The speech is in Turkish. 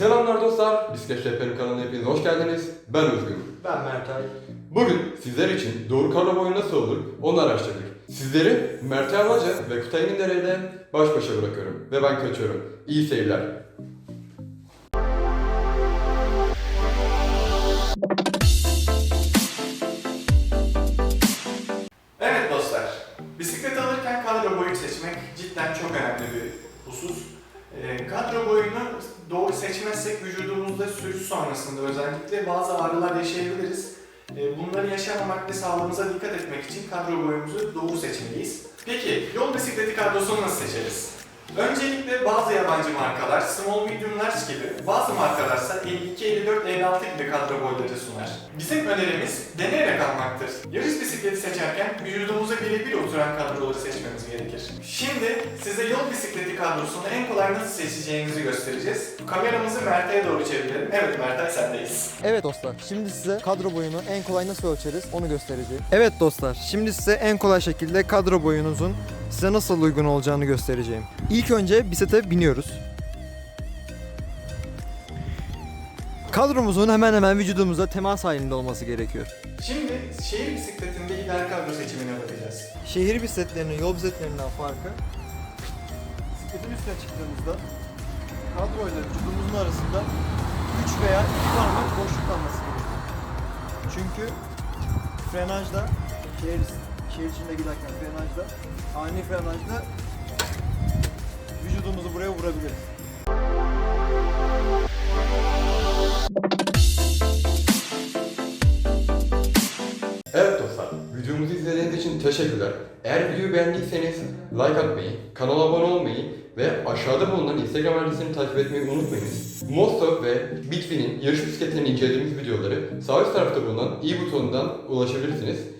Selamlar dostlar, Bisiklet Rehberim kanalına hepiniz hoş geldiniz. Ben Özgür. Ben Mertay. Bugün sizler için doğru karla boyu nasıl olur onu araştırdık. Sizleri Mert Yalvaca ve Kutay Mindere ile baş başa bırakıyorum ve ben kaçıyorum. İyi seyirler. Evet dostlar, bisiklet alırken kadro boyu seçmek cidden çok önemli bir husus. Ee, kadro boyunu doğru seçmezsek vücudumuzda sürüş sonrasında özellikle bazı ağrılar yaşayabiliriz. Ee, bunları yaşamamak ve sağlığımıza dikkat etmek için kadro boyumuzu doğru seçmeliyiz. Peki, yol bisikleti kadrosunu nasıl seçeriz? Öncelikle bazı yabancı markalar, small medium large gibi, bazı markalarsa 52, 54, 56 gibi kadro boyları sunar. Bizim önerimiz deneyerek almaktır. Yarış bisikleti seçerken vücudumuza birebir oturan kadroları seçmemiz gerekir. Şimdi size yol bisikleti kadrosunu en kolay nasıl seçeceğinizi göstereceğiz. Kameramızı Mert'e doğru çevirelim. Evet Mertay sendeyiz. Evet dostlar, şimdi size kadro boyunu en kolay nasıl ölçeriz onu göstereceğim. Evet dostlar, şimdi size en kolay şekilde kadro boyunuzun size nasıl uygun olacağını göstereceğim. İlk önce bisiklete biniyoruz. Kadromuzun hemen hemen vücudumuza temas halinde olması gerekiyor. Şimdi şehir bisikletinde ideal kadro seçimine bakacağız. Şehir bisikletlerinin yol bisikletlerinden farkı bisikletin üstüne çıktığımızda kadro ile vücudumuzun arasında 3 veya 2 parmak boşluk kalması gerekiyor. Çünkü frenajda şehir, şehir içinde giderken frenajda ani frenajda vücudumuzu buraya vurabiliriz. Evet dostlar, videomuzu izlediğiniz için teşekkürler. Eğer videoyu beğendiyseniz like atmayı, kanala abone olmayı ve aşağıda bulunan Instagram adresini takip etmeyi unutmayınız. Mosto ve Bitfi'nin yarış bisikletlerini incelediğimiz videoları sağ üst tarafta bulunan i butonundan ulaşabilirsiniz.